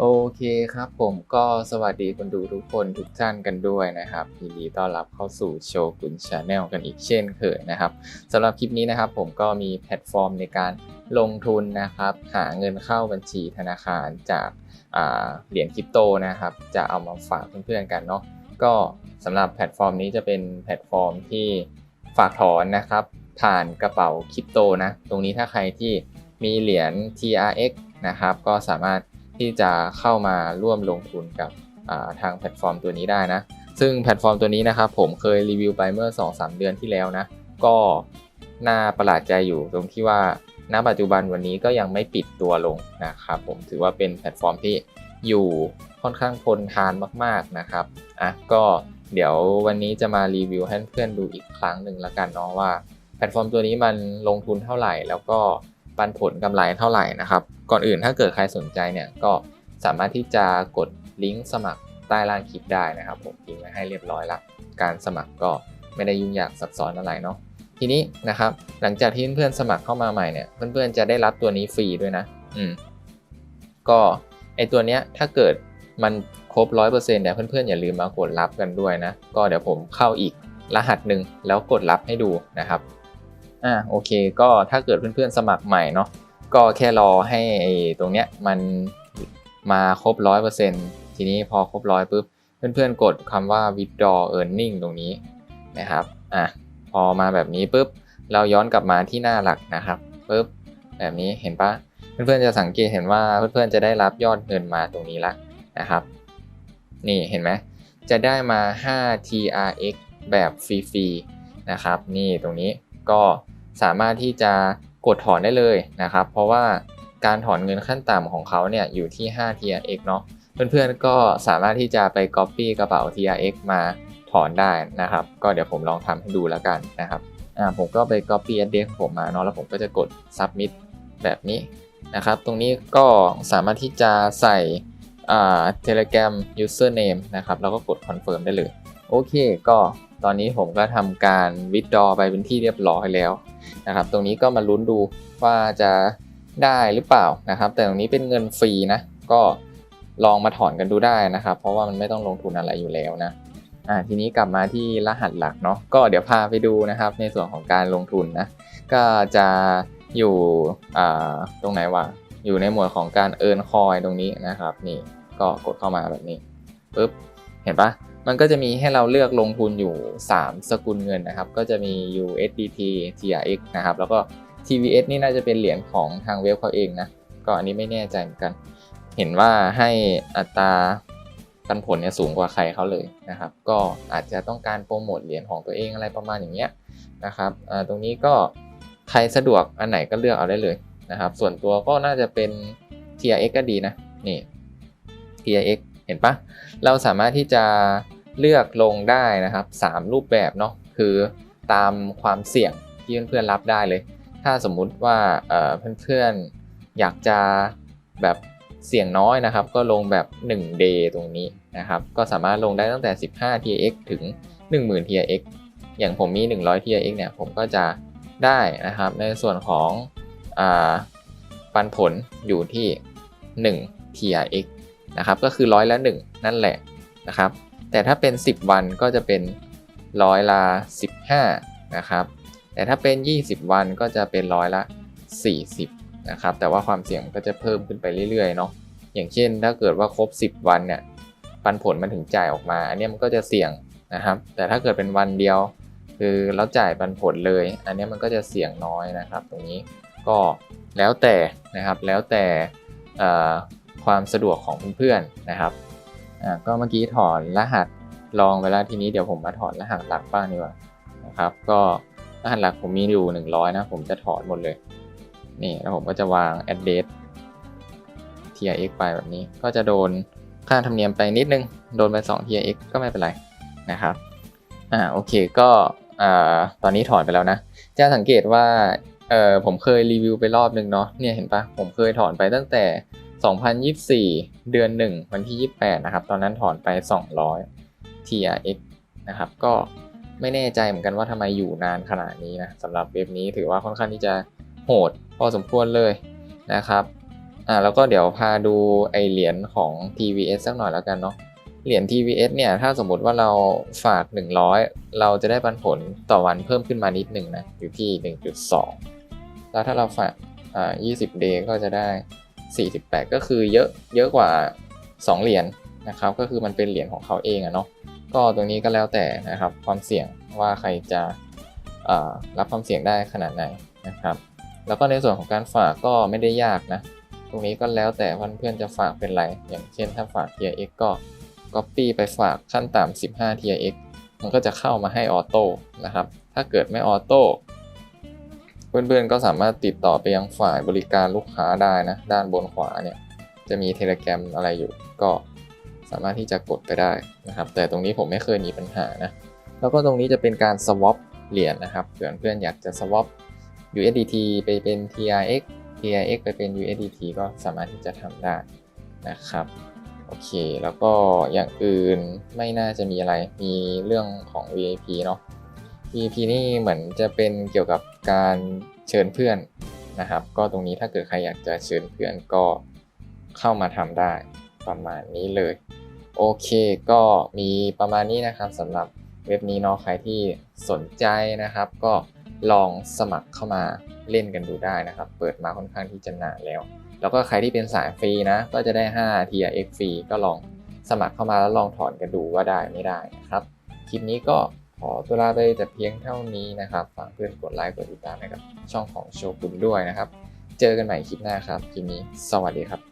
โอเคครับผมก็สวัสดีคนดูทุกคนทุกท่านกันด้วยนะครับยินดีต้อนรับเข้าสู่โชกุนชาแนลกันอีกเช่นเคยนะครับสำหรับคลิปนี้นะครับผมก็มีแพลตฟอร์มในการลงทุนนะครับ หาเงินเข้าบัญชีธนาคารจากาเหรียญคริปโตนะครับ จะเอามาฝากเพื่อนๆกันเนาะก็สำหรับแพลตฟอร์มนี้จะเป็นแพลตฟอร์มที่ฝากถอนนะครับ ผ่านกระเป๋าคริปโตนะ ตรงนี้ถ้าใครที่มีเหรียญ TRX นะครับก็สามารถ ที่จะเข้ามาร่วมลงทุนกับทางแพลตฟอร์มตัวนี้ได้นะ ซึ่งแพลตฟอร์มตัวนี้นะครับผมเคยรีวิวไปเมื่อ 2-3 เดือนที่แล้วนะ ก็น่าประหลาดใจอยู่ตรงที่ว่าณปัจจุบันวันนี้ก็ยังไม่ปิดตัวลงนะครับผมถือว่าเป็นแพลตฟอร์มที่อยู่ค่อนข้างทนทานมากๆนะครับอะก็เดี๋ยววันนี้จะมารีวิวให้เพื่อนดูอีกครั้งหนึ่งละกันเนาะว่า แพลตฟอร์มตัวนี้มันลงทุนเท่าไหร่แล้วก็ ปันผลกำไรเท่าไหร่นะครับ ก่อนอื่นถ้าเกิดใครสนใจเนี่ยก็สามารถที่จะกดลิงก์สมัครใต้ล่างคลิปได้นะครับ ผมทิ้งไว้ให้เรียบร้อยละการสมัครก็ไม่ได้ยุ่งยากซับซ้อนอะไรเนาะทีนี้นะครับ หลังจากที่เพื่อนๆสมัครเข้ามาใหม่เนี่ยเพื่อนๆจะได้รับตัวนี้ฟรีด้วยนะ อืมก็ไอตัวเนี้ยถ้าเกิดมันครบร้อยเปอร์เซ็นต์เนี่ยเพื่อนๆอย่าลืมมากดรับกันด้วยนะ ก็เดี๋ยวผมเข้าอีกรหัสหนึ่งแล้วกดรับให้ดูนะครับ อ่าโอเค ก็ถ้าเกิดเพื่อนๆสมัครใหม่เนาะก็แค่รอให้ตรงเนี้ยมันมาครบร้อยเปอร์เซ็นต์ทีนี้พอครบร้อยปุ๊บเพื่อนๆกดคำว่า withdraw earning ตรงนี้นะครับอะพอมาแบบนี้ปุ๊บเราย้อนกลับมาที่หน้าหลักนะครับปุ๊บแบบนี้เห็นปะเพื่อนๆจะสังเกตเห็นว่าเพื่อนๆจะได้รับยอดเงินมาตรงนี้ละนะครับ นี่เห็นไหมจะได้มา 5 TRX แบบฟรีๆนะครับ นี่ตรงนี้ก็ สามารถที่จะกดถอนได้เลยนะครับ เพราะว่าการถอนเงินขั้นต่ำของเขาเนี่ยอยู่ที่ 5 TRX เนาะเพื่อนๆก็สามารถที่จะไป Copy กระเป๋า TRX มาถอนได้นะครับ ก็เดี๋ยวผมลองทำให้ดูแล้วกันนะครับอ่าผมก็ไป Copy address ผมมาเนาะแล้วผมก็จะกด Submit แบบนี้นะครับ ตรงนี้ก็สามารถที่จะใส่อ่า Telegram username นะครับแล้วก็กด Confirm ได้เลย โอเคก็ ตอนนี้ผมก็ทำการ withdraw ไปเป็นที่เรียบร้อยแล้วนะครับ ตรงนี้ก็มาลุ้นดูว่าจะได้หรือเปล่านะครับ แต่ตรงนี้เป็นเงินฟรีนะก็ลองมาถอนกันดูได้นะครับ เพราะว่ามันไม่ต้องลงทุนอะไรอยู่แล้วนะอ่าทีนี้กลับมาที่รหัสหลักเนาะก็เดี๋ยวพาไปดูนะครับ ในส่วนของการลงทุนนะก็จะอยู่อ่าตรงไหนวะอยู่ในหมวดของการเอิร์นคอยตรงนี้นะครับ นี่ก็กดเข้ามาแบบนี้ปุ๊บเห็นปะ มันก็จะมีให้เราเลือกลงทุนอยู่ 3 สกุลเงินนะครับ ก็จะมี USDT TRX นะครับ แล้วก็ TVS นี่น่าจะเป็นเหรียญของทางเว็บเขาเองนะ ก็อันนี้ไม่แน่ใจเหมือนกัน เห็นว่าให้อัตราปันผลเนี่ยสูงกว่าใครเขาเลยนะครับ ก็อาจจะต้องการโปรโมทเหรียญของตัวเองอะไรประมาณอย่างเงี้ยนะครับตรงนี้ก็ใครสะดวกอันไหนก็เลือกเอาได้เลยนะครับ ส่วนตัวก็น่าจะเป็น TRX ก็ดีนะ นี่ TRX เห็นปะเราสามารถที่จะ เลือกลงได้นะครับ 3 รูปแบบเนาะคือตามความเสี่ยงที่เพื่อนๆรับได้เลย ถ้าสมมุติว่าเพื่อนๆอยากจะแบบเสี่ยงน้อยนะครับ ก็ลงแบบ 1 day ตรงนี้นะครับ ก็สามารถลงได้ตั้งแต่ 15 TX ถึง 10,000 TX อย่างผมมี 100 TX เนี่ยผมก็จะได้นะครับ ในส่วนของอปันผลอยู่ที่ 1 TRX นะครับ ก็คือร้อยละ 1 นั่นแหละนะครับ แต่ถ้าเป็น 10 วันก็จะเป็นร้อยละ 15 นะครับ แต่ถ้าเป็น 20 วันก็จะเป็นร้อยละ 40 นะครับ แต่ว่าความเสี่ยงก็จะเพิ่มขึ้นไปเรื่อยๆเนาะ อย่างเช่น ถ้าเกิดว่าครบ 10 วันเนี่ย ปันผลมันถึงจ่ายออกมา อันนี้มันก็จะเสี่ยงนะครับ แต่ถ้าเกิดเป็นวันเดียว คือเราจ่ายปันผลเลย อันนี้มันก็จะเสี่ยงน้อยนะครับ ตรงนี้ก็แล้วแต่นะครับ แล้วแต่ความสะดวกของเพื่อนๆนะครับ ก็เมื่อกี้ถอนรหัส ลองไปแล้วทีนี้เดี๋ยวผมมาถอนรหัสหลักบ้างดีกว่านะครับ ก็รหัสหลักผมมีอยู่ 100 นะ ผมจะถอนหมดเลย นี่แล้วผมก็จะวาง address TRX ไปแบบนี้ ก็จะโดนค่าธรรมเนียมไปนิดนึง โดนไป 2 TRX ก็ไม่เป็นไรนะครับ อ่าโอเคก็อ่าตอนนี้ถอนไปแล้วนะ จะสังเกตว่าเอ่อผมเคยรีวิวไปรอบนึงเนาะเนี่ยเห็นปะผมเคยถอนไปตั้งแต่ 2024 เดือน 1 วันที่ 28 นะครับ ตอนนั้นถอนไป 200 TRX นะครับ ก็ไม่แน่ใจเหมือนกันว่าทำไมอยู่นานขนาดนี้นะสำหรับเว็บนี้ถือว่าค่อนข้างที่จะโหดพอสมควรเลยนะครับอ่าแล้วก็เดี๋ยวพาดูไอเหรียญของ TVS สักหน่อยแล้วกันเนาะเหรียญ TVS เนี่ยถ้าสมมติว่าเราฝาก 100 เราจะได้ปันผลต่อวันเพิ่มขึ้นมานิดหนึ่งนะอยู่ที่ 1.2 แล้วถ้าเราฝากอ่า20 day ก็จะได้ 48 ก็คือเยอะเยอะกว่า 2 เหรียญนะครับก็คือมันเป็นเหรียญของเขาเองอะเนาะ ก็ตรงนี้ก็แล้วแต่นะครับ ความเสี่ยงว่าใครจะรับความเสี่ยงได้ขนาดไหนนะครับ แล้วก็ในส่วนของการฝากก็ไม่ได้ยากนะ ตรงนี้ก็แล้วแต่เพื่อนๆจะฝากเป็นไร อย่างเช่นถ้าฝาก TRX ก็ Copy ไปฝากขั้นต่ำ15 TRX มันก็จะเข้ามาให้ออโต้นะครับ ถ้าเกิดไม่ออโต้เพื่อนๆก็สามารถติดต่อไปยังฝ่ายบริการลูกค้าได้นะ ด้านบนขวาเนี่ยจะมีเทเลแกรมอะไรอยู่ก็ สามารถที่จะกดไปได้นะครับ แต่ตรงนี้ผมไม่เคยมีปัญหานะ แล้วก็ตรงนี้จะเป็นการ swap เหรียญนะครับเผื่อเพื่อนอยากจะ swap USDT ไปเป็น TRX TRX ไปเป็น USDT ก็สามารถที่จะทำได้นะครับโอเค แล้วก็อย่างอื่นไม่น่าจะมีอะไร มีเรื่องของ VIP เนาะ VIP นี่เหมือนจะเป็นเกี่ยวกับการเชิญเพื่อนนะครับ ก็ตรงนี้ถ้าเกิดใครอยากจะเชิญเพื่อนก็เข้ามาทำได้ ประมาณนี้เลย โอเคก็มีประมาณนี้นะครับสำหรับเว็บนี้เนาะใครที่สนใจนะครับ ก็ลองสมัครเข้ามาเล่นกันดูได้นะครับ เปิดมาค่อนข้างที่จะนานแล้ว แล้วก็ใครที่เป็นสายฟรีนะ ก็จะได้5 TRX ฟรีก็ลองสมัครเข้ามาแล้วลองถอนกันดูว่าได้ไม่ได้นะครับ คลิปนี้ก็ขอตัวลาไปแต่เพียงเท่านี้นะครับ ฝากเพื่อนกดไลค์กดติดตามให้กับช่องของโชกุนด้วยนะครับ เจอกันใหม่คลิปหน้าครับ คลิปนี้สวัสดีครับ